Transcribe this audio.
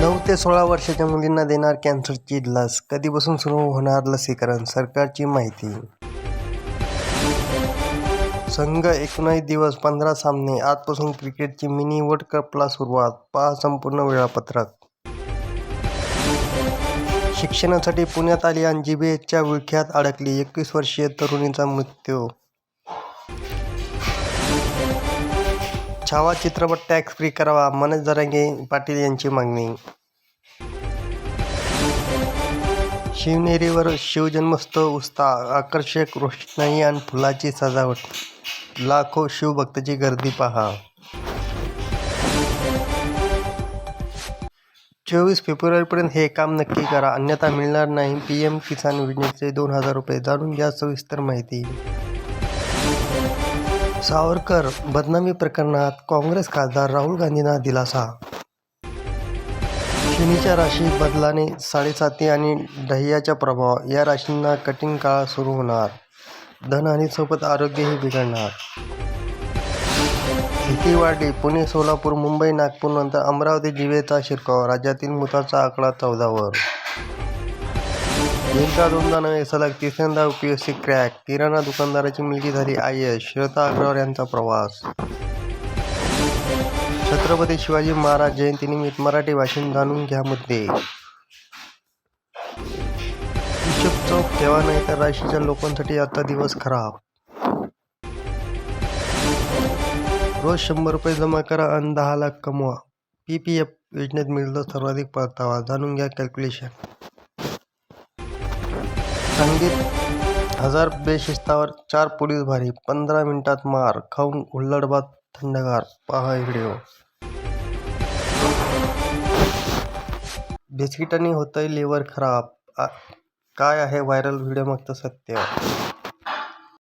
नऊ ते सोळा वर्षाच्या मुलींना देणार कॅन्सरची लस कधीपासून सुरू होणार लसीकरण? सरकारची माहिती. संघ एकोणीस दिवस पंधरा सामने. आजपासून क्रिकेटची मिनी वर्ल्ड कपला सुरुवात. पहा संपूर्ण वेळापत्रक. शिक्षणासाठी पुण्यात आली आणि जीबीएसच्या विळख्यात अडकली. एकवीस वर्षीय तरुणीचा मृत्यू छावा चित्रपट टॅक्स फ्री करावा मनोज जरांगे पाटील यांची मागणी. शिवनेरीवर शिवजन्मोत्सव उत्साह आकर्षक रोषणाई आणि फुलाची सजावट. लाखो शिवभक्ताची गर्दी पहा. चोवीस फेब्रुवारीपर्यंत हे काम नक्की करा. अन्यथा मिळणार नाही. पी एम किसान योजनेचे दोन हजार रुपये. जाणून घ्या सविस्तर माहिती. सावरकर बदनामी प्रकरणात काँग्रेस खासदार राहुल गांधींना दिलासा. शनीच्या राशी बदलाने साडेसाती आणि डह्याचा प्रभाव या राशींना कठीण काळ सुरू होणार. धनहानीसोबत आरोग्यही बिघडणार. भीती वाढली पुणे सोलापूर मुंबई नागपूरनंतर अमरावती जिवेचा शिरकाव राज्यातील मृताचा आकडा चौदावर. एकदा दोनदा नव्हे सलग तिसऱ्यांदा उपीएससी क्रॅक किराणा दुकानदाराची मुलगी झाली आय एस श्वेता अग्रवाल यांचा प्रवास छत्रपती शिवाजी महाराज जयंतीनिमित्त मराठी भाषेत जाणून घ्या मुद्दे हिशोब चौक ठेवा नाही तर राशीच्या लोकांसाठी आता दिवस खराब रोज शंभर रुपये जमा करा आणि दहा लाख कमवा पी पी एफ योजनेत मिळतो सर्वाधिक परतावा जाणून घ्या कॅल्क्युलेशन संगीत हजार बेशिस्तावर चार पोलीस भारी पंधरा मिनिटात मार खाऊन हुल्लडबाद थंडगार पहा व्हिडिओ. बिस्किटांनी होतंय लिव्हर खराब. आ- काय आहे व्हायरल व्हिडिओ मागचं सत्य?